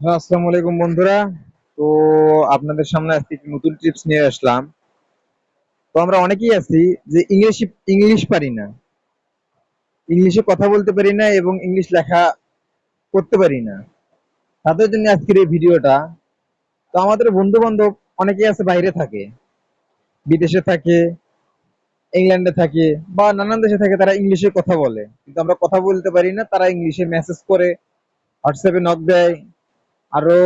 হ্যাঁ আসসালামু আলাইকুম বন্ধুরা। তো আপনাদের সামনে আজকে একটি নতুন টিপস নিয়ে আসলাম। তো আমরা অনেকেই আছি যে ইংলিশ ইংলিশ পারি না। ইংলিশে কথা বলতে পারি না এবং ইংলিশ লেখা করতে পারি না। তাদের জন্য আজকের এই ভিডিওটা। তো আমাদের বন্ধু বান্ধব অনেকেই আছে, বাইরে থাকে। বিদেশে থাকে ইংল্যান্ডে থাকে বা নানান দেশে থাকে, তারা ইংলিশে কথা বলে। কিন্তু আমরা কথা বলতে পারি না, তারা ইংলিশে মেসেজ করে হোয়াটসঅ্যাপে নক দেয়। আরও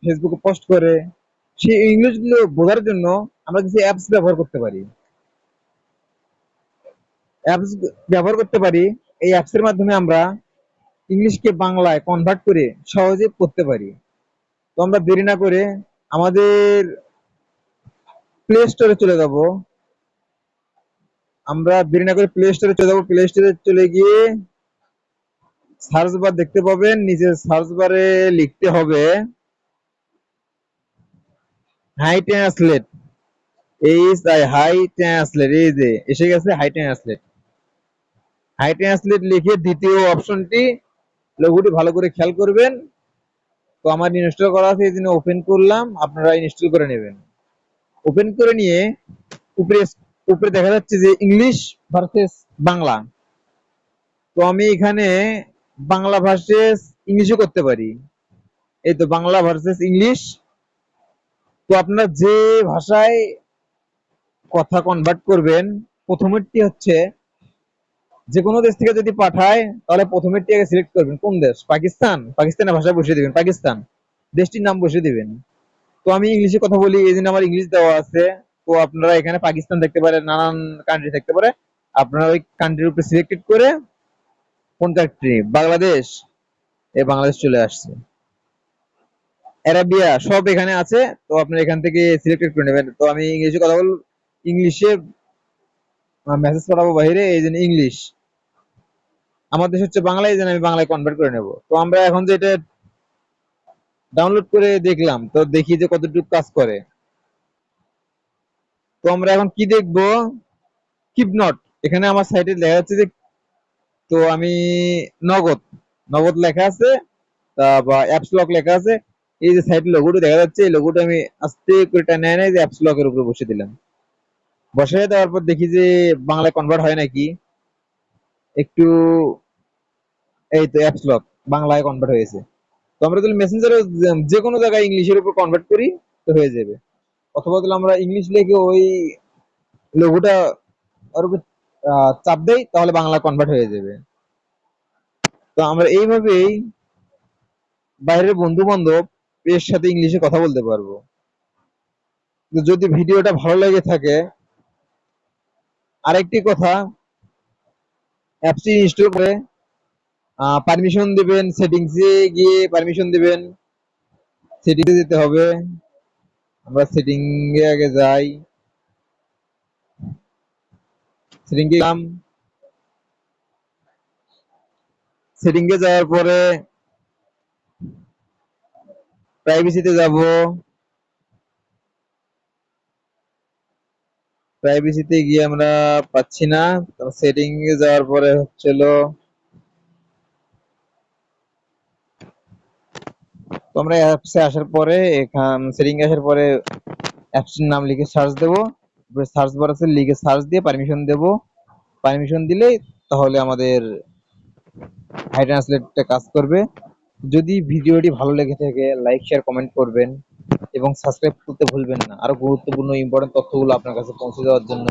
ফেসবুকে পোস্ট করে, সেই ইংলিশগুলো বোঝার জন্য আমরা কিছু অ্যাপস ব্যবহার করতে পারি। অ্যাপস ব্যবহার করতে পারি, এই অ্যাপস এর মাধ্যমে আমরা ইংলিশকে বাংলায় কনভার্ট করে সহজে পড়তে পারি। তো আমরা দেরি না করে আমাদের প্লে স্টোরে চলে যাব। আমরা দেরি না করে প্লে স্টোরে চলে যাব। প্লে স্টোরে চলে গিয়ে সার্চ বার দেখতে পাবেন নিচে সার্চ বারে লিখতে হবে hi translate H I hi translate, এই যে এসে গেছে হাই ট্রান্সলেট। হাই ট্রান্সলেট লিখে দ্বিতীয় অপশনটি লোগোটি ভালো করে খেয়াল করবেন। তো আমার ইনস্টল করা আছে, এই জন্য ওপেন করলাম, আপনারা ইনস্টল করে নেবেন। ওপেন করে নিয়ে উপরে উপরে দেখা যাচ্ছে যে ইংলিশ ভার্সেস বাংলা। তো আমি এখানে বাংলা ভার্সেস ইংলিশও করতে পারি। এই তো বাংলা ভার্সেস ইংলিশ তো আপনারা যে ভাষায় কথা কনভার্ট করবেন, প্রথমেরটি হচ্ছে যে কোনো দেশ থেকে যদি পাঠায়, তাহলে প্রথমেরটি আগে সিলেক্ট করবেন। কোন দেশ? পাকিস্তান। পাকিস্তানের ভাষা বসিয়ে দিবেন, পাকিস্তান। দেশটির নাম বসিয়ে দিবেন। তো আমি ইংলিশে কথা বলি, এই জন্য আমার ইংলিশ দেওয়া আছে। তো আপনারা এখানে পাকিস্তান দেখতে পারেন, নানান কান্ট্রি থাকতে পারে। আপনারা ওই কান্ট্রির উপরে সিলেক্টেড করে কোন কান্ট্রি বাংলাদেশ। এই বাংলাদেশ চলে আসছে। অ্যারাবিয়া, সব এখানে আছে। তো আপনি এখান থেকে সিলেক্টেড করে নেবেন। তো আমি ইংলিশে কথা বল, ইংলিশে মেসেজ পাঠাবো বাইরে এই জন্য ইংলিশ। আমার দেশ হচ্ছে বাংলা, এই জন্য আমি বাংলায় কনভার্ট করে নেব। তো আমরা এখন যে এটা ডাউনলোড করে দেখলাম, তো দেখি যে কতটুকু কাজ করে। তো আমরা এখন কি দেখব? কিপ নট এখানে আমার সাইটে লেখা যাচ্ছে যে তো আমি নগদ নগদ লেখা আছে, তা বা অ্যাপস লক লেখা আছে, এই যে সাইড লোগোটা দেখা যাচ্ছে, এই লোগোটা আমি আস্তে করে টানে এনে যে অ্যাপস লকের উপরে বসে দিলাম। বসাই দেওয়ার পর দেখি যে বাংলায় কনভার্ট হয় নাকি। একটু এই তো অ্যাপস লক বাংলায় কনভার্ট হয়েছে। তো আমরা যদি মেসেঞ্জারে যে কোনো জায়গায় ইংলিশের উপর কনভার্ট করি, তো হয়ে যাবে। অথবা যদি আমরা ইংলিশ লিখে ওই লোগোটা ওর উপর চাপ দেই, তাহলে বাংলা কনভার্ট হয়ে যাবে। তো আমরা এইভাবেই বাইরের বন্ধু বান্ধব এর সাথে ইংলিশে কথা বলতে পারব। যদি ভিডিওটা ভালো লেগে থাকে, আরেকটি কথা অ্যাপসটি ইনস্টল করে পারমিশন দিবেন সেটিংসে গিয়ে পারমিশন দিবেন। সেটিংসে যেতে হবে। আমরা সেটিং এ আগে যাই। এ গেলাম। এ যাওয়ার পরে প্রাইভেসিতে যাব। প্রাইভেসিতে গিয়ে আমরা পাচ্ছি না। সেটিং এ যাওয়ার পরে হচ্ছিল তো আমরা অ্যাপসে আসার পরে এখান সেটিং আসার পরে অ্যাপসটির নাম লিখে সার্চ দেব। সার্চ বার আছে লিগে সার্চ দিয়ে পারমিশন দেব। পারমিশন দিলে তাহলে আমাদের হাই ট্রান্সলেটটা কাজ করবে। যদি ভিডিওটি ভালো লেগে থাকে লাইক শেয়ার কমেন্ট করবেন এবং সাবস্ক্রাইব করতে ভুলবেন না। আরও গুরুত্বপূর্ণ ইম্পর্টেন্ট তথ্যগুলো আপনার কাছে পৌঁছে দেওয়ার জন্য।